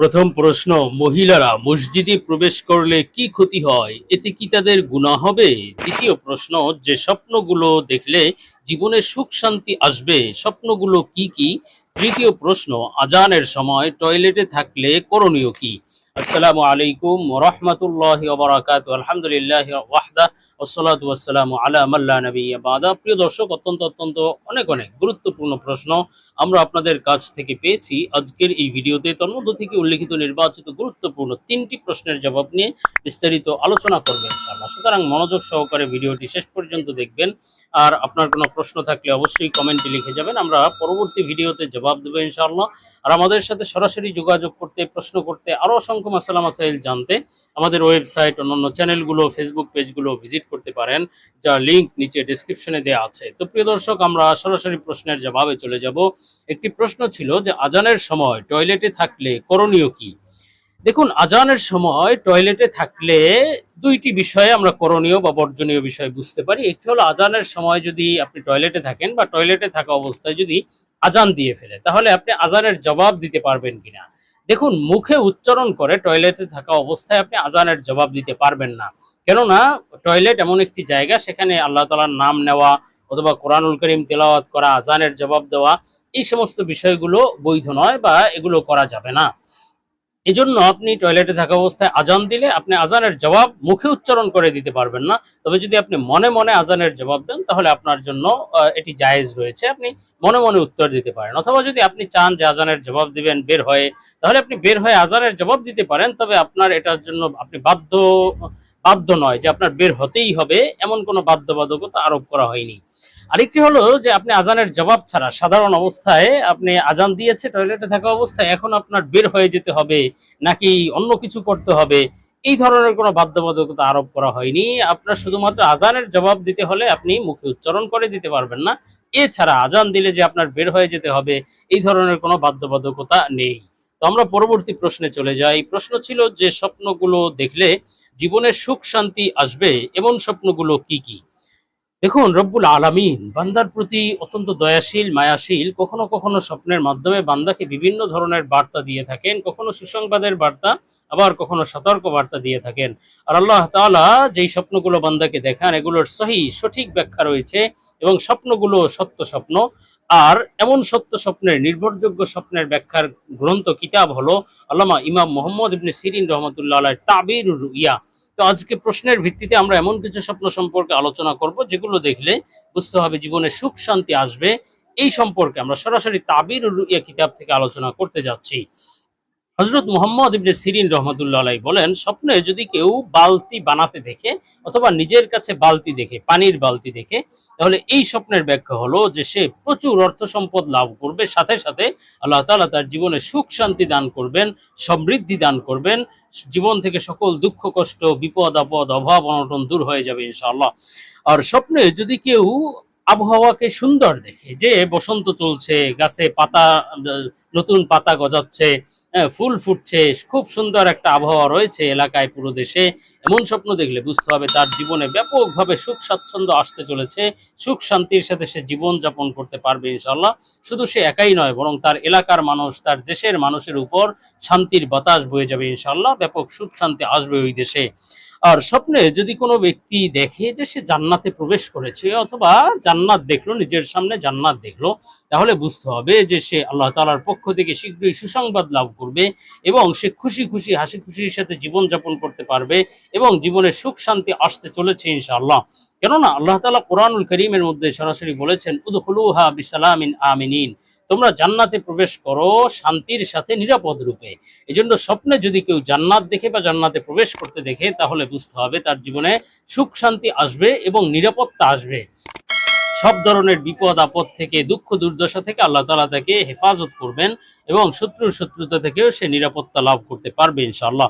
প্রথম প্রশ্ন, মহিলারা মসজিদে প্রবেশ করলে কি ক্ষতি হয়? এতে কি তাদের গুনাহ হবে? দ্বিতীয় প্রশ্ন, যে স্বপ্নগুলো দেখলে জীবনে সুখ শান্তি আসবে, স্বপ্নগুলো কি কি? তৃতীয় প্রশ্ন, আজানের সময় টয়লেটে থাকলে করণীয় কি? আসসালামু আলাইকুম রহমতুল্লাহ আলহামদুলিল্লাহ উল্লেখিত নির্বাচিত গুরুত্বপূর্ণ তিনটি প্রশ্নের জবাব নিয়ে বিস্তারিত আলোচনা করবেন সুতরাং মনোযোগ সহকারে ভিডিওটি শেষ পর্যন্ত দেখবেন। আর আপনার কোনো প্রশ্ন থাকলে অবশ্যই কমেন্টে লিখে যাবেন। আমরা পরবর্তী ভিডিওতে জবাব দেবো আর আমাদের সাথে সরাসরি যোগাযোগ করতে, প্রশ্ন করতে আরও অসংখ্য মাসালা মাসাইল জানতে আমাদের ওয়েবসাইট অন্যান্য চ্যানেলগুলো, ফেসবুক পেজগুলো ভিজিট করতে পারেন, যার লিংক নিচে ডিসক্রিপশনে দেওয়া আছে। তো প্রিয় দর্শক, আমরা সরাসরি প্রশ্নের জবাবে চলে যাব। একটি প্রশ্ন ছিল যে, আজানের সময় টয়লেটে থাকলে করণীয় কি? দেখুন, আজানের সময় টয়লেটে থাকলে দুইটি বিষয়ে আমরা করণীয় বা বর্জনীয় বিষয় বুঝতে পারি। একটি হলো, আজানের সময় যদি আপনি টয়লেটে থাকেন বা টয়লেটে থাকা অবস্থায় যদি আজান দিয়ে ফেলে, তাহলে আপনি আজানের জবাব দিতে পারবেন কিনা? দেখুন, মুখে উচ্চারণ করে টয়লেটে থাকা অবস্থায় আপনি আজানের জবাব দিতে পারবেন না। কেননা টয়লেট এমন একটি জায়গা, সেখানে আল্লাহ তালার নাম নেওয়া অথবা কোরআনুল করিম তেলাওয়াত করা, আজানের জবাব দেওয়া, এই সমস্ত বিষয়গুলো বৈধ নয় বা এগুলো করা যাবে না। এজন্য আপনি টয়লেটে থাকা অবস্থায় আজান দিলে আপনি আজানের জবাব মুখে উচ্চারণ করে দিতে পারবেন না। তবে যদি আপনি মনে মনে আজানের জবাব দেন, তাহলে আপনার জন্য এটি জায়েজ রয়েছে। আপনি মনে মনে উত্তর দিতে পারেন। অথবা যদি আপনি চান যে আজানের জবাব দিবেন, বের হয়ে, তাহলে আপনি বের হয়ে আজানের জবাব দিতে পারেন। তবে আপনার এটার জন্য আপনি বাধ্য বাধ্য নয় যে আপনার বের হতেই হবে, এমন কোনো বাধ্যবাধকতা আরোপ করা হয়নি। আরেকটি হলো যে আপনি আজানের জবাব ছাড়া সাধারণ অবস্থায় আপনি আজান দিয়েছে, টয়লেটে থাকা অবস্থায় এখন আপনার বের হয়ে যেতে হবে, নাকি অন্য কিছু করতে হবে, এই ধরনের কোনো বাধ্যবাধকতা আরোপ করা হয়নি। আপনার শুধুমাত্র আজানের জবাব দিতে হলে আপনি মুখে উচ্চারণ করে দিতে পারবেন না। এছাড়া আজান দিলে যে আপনার বের হয়ে যেতে হবে, এই ধরনের কোনো বাধ্যবাধকতা নেই। আমরা পরবর্তী প্রশ্নে চলে যাই। প্রশ্ন ছিল যে স্বপ্নগুলো দেখলে জীবনে সুখ শান্তি আসবে, এমন স্বপ্নগুলো কি কি? দেখুন, রব্বুল আলামিন বান্দার প্রতি অত্যন্ত দয়াশীল, মায়াশীল, কখনো কখনো স্বপ্নের মাধ্যমে বান্দাকে বিভিন্ন ধরনের বার্তা দিয়ে থাকেন, কখনো সুসংবাদের বার্তা, আবার কখনো সতর্ক বার্তা দিয়ে থাকেন। আর আল্লাহ তাআলা যেই স্বপ্নগুলো বান্দাকে দেখান, এগুলোর সহি, সঠিক ব্যাখ্যা রয়েছে এবং স্বপ্নগুলো সত্য স্বপ্ন। আর এমন সত্য স্বপ্নের, নির্ভরযোগ্য স্বপ্নের ব্যাখ্যার গ্রন্থ, কিতাব হলো আল্লামা ইমাম মোহাম্মদ ইবনে সিরিন রহমতুল্লাহ তাবির ইয়া তো আজকে প্রশ্নের ভিত্তিতে আমরা এমন কিছু স্বপ্ন সম্পর্কে আলোচনা করব, যেগুলো দেখলে বুঝতে হবে জীবনে সুখ, শান্তি আসবে। এই সম্পর্কে আমরা সরাসরি তাবির কিতাব থেকে আলোচনা করতে যাচ্ছি। হজরত মোহাম্মদ ইবনে সিরিন রহমতুল্লাহ আলাই বলেন, স্বপ্নে যদি কেউ বালতি বানাতে দেখে অথবা নিজের কাছে বালতি দেখে, পানির বালতি দেখে, তাহলে এই স্বপ্নের ব্যাখ্যা হলো যে সে প্রচুর অর্থ সম্পদ লাভ করবে, সাথে সাথে আল্লাহ তাআলা তার জীবনে সুখ শান্তি দান করবেন, সমৃদ্ধি দান করবেন, জীবন থেকে সকল দুঃখ, কষ্ট, বিপদ, আপদ, অভাব, অনটন দূর হয়ে যাবে ইনশাআল্লাহ। আর স্বপ্নে যদি কেউ আবহাওয়াকে সুন্দর দেখে যে বসন্ত চলছে গাছে পাতা নতুন পাতা গজাচ্ছে হ্যাঁ, ফুল ফুটছে খুব সুন্দর একটা আবহাওয়া রয়েছে এলাকায় পুরো দেশে। এমন স্বপ্ন দেখলে বুঝতে হবে তার জীবনে ব্যাপকভাবে সুখ স্বাচ্ছন্দ্য আসতে চলেছে। সুখ শান্তির সাথে সে জীবন যাপন করতে পারবে ইনশাল্লাহ শুধু সে একাই নয় বরং তার এলাকার মানুষ তার দেশের মানুষের উপর শান্তির বাতাস বয়ে যাবে ইনশাল্লাহ ব্যাপক সুখ শান্তি আসবে ওই দেশে। আর স্বপ্নে যদি কোনো ব্যক্তি দেখে যে সে জান্নাতে প্রবেশ করেছে অথবা জান্নাত দেখল, নিজের সামনে জান্নাত দেখল, তাহলে বুঝতে হবে যে সে আল্লাহ তালার পক্ষ থেকে শীঘ্রই সুসংবাদ লাভ করবে এবং সে খুশি খুশি, হাসি খুশির সাথে জীবনযাপন করতে পারবে এবং জীবনে সুখ শান্তি আসতে চলেছে ইনশাআল্লাহ। কেননা আল্লাহ তালা কোরআনুল করিমের মধ্যে সরাসরি বলেছেন উদ উদখলুহা বিসালামিন আমিনিন। তোমরা জান্নাতে প্রবেশ করো শান্তির সাথে নিরাপদ রূপে। এজন্য স্বপ্নে যদি কেউ জান্নাত দেখে বা জান্নাতে প্রবেশ করতে দেখে, তাহলে বুঝতে হবে তার জীবনে সুখ শান্তি আসবে এবং নিরাপত্তা আসবে। সব ধরনের বিপদ, আপদ থেকে, দুঃখ, দুর্দশা থেকে আল্লাহ তালা তাকে হেফাজত করবেন এবং শত্রুর শত্রুতা থেকেও সে নিরাপত্তা লাভ করতে পারবে ইনশাআল্লাহ।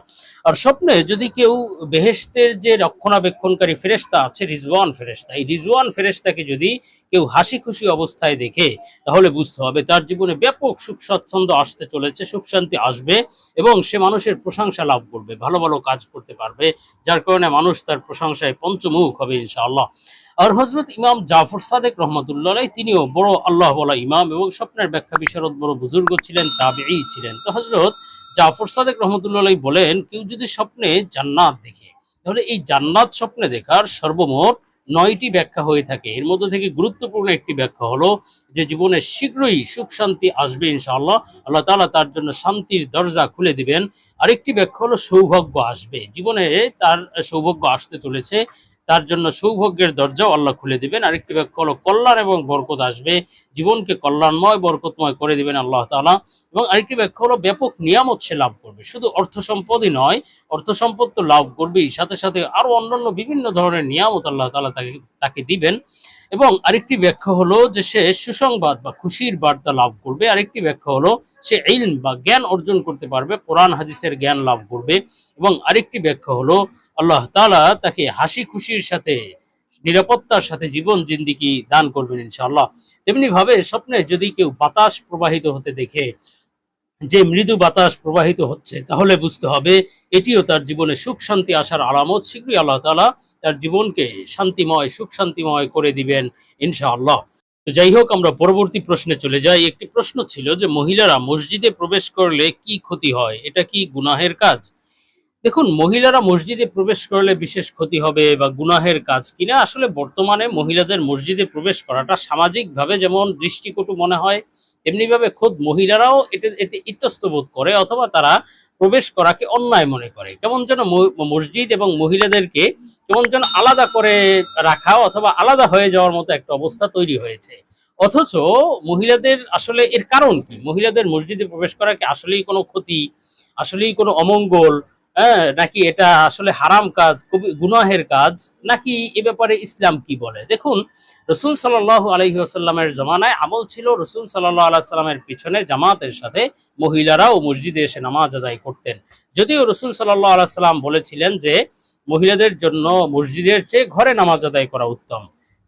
আর স্বপ্নে যদি কেউ বেহেশতের যে রক্ষণাবেক্ষণকারী ফেরেশতা আছে, রিজওয়ান ফেরেশতা, এই রিজওয়ান ফেরেশতাকে যদি কেউ হাসি খুশি অবস্থায় দেখে, তাহলে বুঝতে হবে তার জীবনে ব্যাপক সুখ স্বচ্ছন্দ আসতে চলেছে, সুখ শান্তি আসবে এবং সে মানুষের প্রশংসা লাভ করবে, ভালো ভালো কাজ করতে পারবে, যার কারণে মানুষ তার প্রশংসায় পঞ্চমুখ হবে ইনশাআল্লাহ। আর হজরত ইমাম জাফর সাদেক রহমতুল্লাহ তিনিও বড় আল্লাহ ইমাম এবং স্বপ্নের ব্যাখ্যা বিশারদ বড় বুজুর্গ ছিলেন তাবেই ছিলেন। তো হজরত জাফর সাদেক রহমতুল্লাহ বলেন, কেউ যদি স্বপ্নে জান্নাত দেখে, তাহলে এই জান্নাত স্বপ্নে দেখার সর্বমোট নয়টি ব্যাখ্যা হয়ে থাকে। এর মধ্যে থেকে গুরুত্বপূর্ণ একটি ব্যাখ্যা হলো যে জীবনে শীঘ্রই সুখ শান্তি আসবে ইনশাআল্লাহ। আল্লাহ তাআলা তার জন্য শান্তির দরজা খুলে দিবেন। আরেকটি ব্যাখ্যা হলো সৌভাগ্য আসবে। জীবনে তার সৌভাগ্য আসতে চলেছে। তার জন্য সৌভাগ্যের দরজাও আল্লাহ খুলে দিবেন। আরেকটি ব্যাখ্যা হলো, কল্যাণ এবং বরকত আসবে। জীবনকে কল্যাণময়, বরকতময় করে দিবেন আল্লাহ তাআলা। এবং আরেকটি ব্যাখ্যা হলো, ব্যাপক নিয়ামত সে লাভ করবে। শুধু অর্থ সম্পদই নয়, অর্থ সম্পদ তো লাভ করবেই। সাথে সাথে আরও অন্যান্য বিভিন্ন ধরনের নিয়ামত আল্লাহ তালা তাকে তাকে দিবেন। এবং আরেকটি ব্যাখ্যা হলো যে, সে সুসংবাদ বা খুশির বার্তা লাভ করবে। আরেকটি ব্যাখ্যা হলো, সে ইলম বা জ্ঞান অর্জন করতে পারবে, কোরআন, হাদিসের জ্ঞান লাভ করবে। এবং আরেকটি ব্যাখ্যা হলো আল্লাহ তাআলা তাকে হাসি খুশির সাথে, নিরাপত্তার সাথে জীবন জিন্দিগি দান করবেন ইনশাআল্লাহ। তেমনি ভাবে স্বপ্নে যদি কেউ বাতাস প্রবাহিত হতে দেখে, যে মৃদু বাতাস প্রবাহিত হচ্ছে, তাহলে বুঝতে হবে এটিও তার জীবনে সুখ শান্তি আসার আলামত। শীঘ্রই আল্লাহ তাআলা তার জীবনকে শান্তিময়, সুখ শান্তিময় করে দিবেন ইনশাআল্লাহ। তো যাই হোক, আমরা পরবর্তী প্রশ্নে চলে যাই। একটি প্রশ্ন ছিল যে, মহিলারা মসজিদে প্রবেশ করলে কি ক্ষতি হয়? এটা কি গুনাহের কাজ? দেখুন, মহিলারা মসজিদে প্রবেশ করলে বিশেষ ক্ষতি হবে বা গুনাহের কাজ কিনা, আসলে বর্তমানে মহিলাদের মসজিদে প্রবেশ করাটা সামাজিকভাবে যেমন দৃষ্টিকটু মনে হয়, তেমনিভাবে খোদ মহিলারাও এটা এতে ইতস্ত বোধ করে অথবা তারা প্রবেশ করাকে অন্যায় মনে করে। কেমন যেন মসজিদ এবং মহিলাদেরকে কেমন যেন আলাদা করে রাখা অথবা আলাদা হয়ে যাওয়ার মতো একটা অবস্থা তৈরি হয়েছে। অথচ মহিলাদের আসলে এর কারণ কি? মহিলাদের মসজিদে প্রবেশ করা কি আসলেই কোনো ক্ষতি, আসলেই কোনো অমঙ্গল নাকি এটা আসলে হারাম কাজ গুনাহের কাজ, নাকি এ ব্যাপারে ইসলাম কি বলে? দেখুন, রসুল সাল্লাহ আলহি আসাল্লামের জমানায় আমল ছিল রসুল সাল্লাহ আল্লাহ পিছনে জামাতের সাথে মহিলারাও মসজিদে এসে নামাজ আদায় করতেন। যদিও রসুল সাল্লাহ আল্লাহ সাল্লাম বলেছিলেন যে, মহিলাদের জন্য মসজিদের চেয়ে ঘরে নামাজ আদায় করা উত্তম।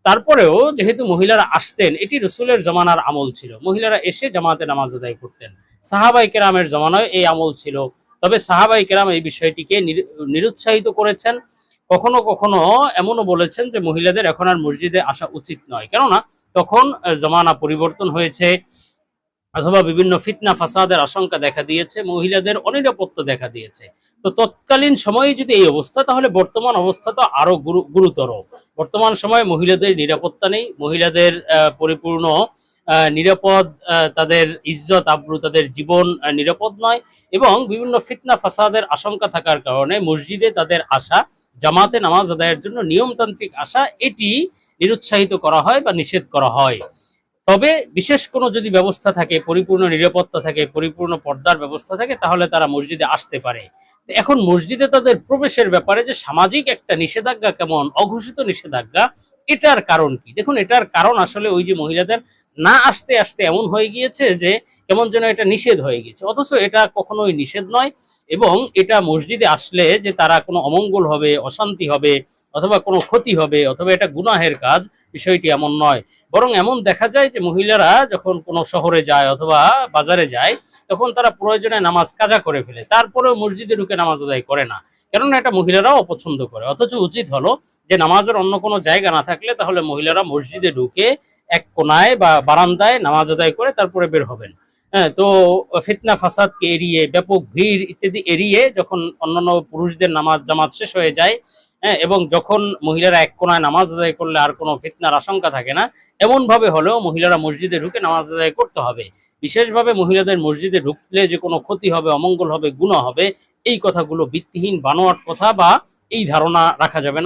তারপরেও যেহেতু মহিলারা আসতেন, এটি রসুলের জমানার আমল ছিল। মহিলারা এসে জামাতে নামাজ আদায় করতেন। সাহাবাই কেরামের জমানায় এই আমল ছিল। তবে সাহাবাই কেরাম এই বিষয়টিকে নিরুৎসাহিত করেছেন। কখনো কখনো এমনও বলেছেন যে মহিলাদের এখন আর মসজিদে আসা উচিত নয়। কেননা তখন জমানা পরিবর্তন হয়েছে অথবা বিভিন্ন ফিতনা, ফাসাদের আশঙ্কা দেখা দিয়েছে, মহিলাদের অনিরাপত্তা দেখা দিয়েছে। তো তৎকালীন সময়ে যদি এই অবস্থা, তাহলে বর্তমান অবস্থা তো আরও গুরু- গুরুতর। বর্তমান সময়ে মহিলাদের নিরাপত্তা নেই, মহিলাদের পরিপূর্ণ নিরাপদ তাদের ইজ্জত, আব্রু তাদের জীবন নিরাপদ নয় এবং বিভিন্ন ফিতনা, ফাসাদের আশঙ্কা থাকার কারণে মসজিদে তাদের আসা, জামাতে নামাজ আদায়ের জন্য নিয়মতান্ত্রিক আশা এটি নিরুৎসাহিত করা হয় বা নিষেধ করা হয়। তবে বিশেষ কোনো যদি ব্যবস্থা থাকে, পরিপূর্ণ নিরাপত্তা থাকে, পরিপূর্ণ পর্দার ব্যবস্থা থাকে, তাহলে তারা মসজিদে আসতে পারে। এখন মসজিদে তাদের প্রবেশের ব্যাপারে যে সামাজিক একটা নিষেধাজ্ঞা, কেমন অঘোষিত নিষেধাজ্ঞা, এটার কারণ কি? দেখুন, এটার কারণ আসলে ওই যে মহিলাদের না আসতে আসতে এমন হয়ে গিয়েছে যে কেমন যেন এটা নিষেধ হয়ে গেছে অথচ এটা কখনোই নিষেধ নয় এবং এটা মসজিদে আসলে যে তারা কোনো অমঙ্গল হবে, অশান্তি হবে অথবা কোনো ক্ষতি হবে অথবা এটা গুনাহের কাজ, বিষয়টি এমন নয়। বরং এমন দেখা যায় যে মহিলারা যখন কোনো শহরে যায় অথবা বাজারে যায়, তখন তারা প্রয়োজনে নামাজ কাজা করে ফেলে। তারপরেও মসজিদে ঢুকে নামাজ আদায় করে না। কেননা এটা মহিলারাও অপছন্দ করে। অথচ উচিত হলো যে নামাজের অন্য কোনো জায়গা না থাকলে তাহলে মহিলারা মসজিদে ঢুকে এক কোনায় বা বারান্দায় নামাজ আদায় করে তারপরে বের হবেন। হ্যাঁ তো ফিতনা, ফাসাদকে এড়িয়ে, ব্যাপক ভিড় ইত্যাদি এড়িয়ে যখন অন্যান্য পুরুষদের নামাজ, জামাত শেষ হয়ে যায় হ্যাঁ এবং যখন মহিলারা এক কোনায় নামাজ আদায় করলে আর কোনো ফিতনার আশঙ্কা থাকে না এমন ভাবে হলেও মহিলারা মসজিদে ঢুকে নামাজ আদায় করতে হবে। বিশেষভাবে মহিলাদের মসজিদে ঢুকলে যে কোনো ক্ষতি হবে, অমঙ্গল হবে গুণ হবে, এই কথাগুলো ভিত্তিহীন, বানোয়াট কথা বা এই ধারণা রাখা যাবে না।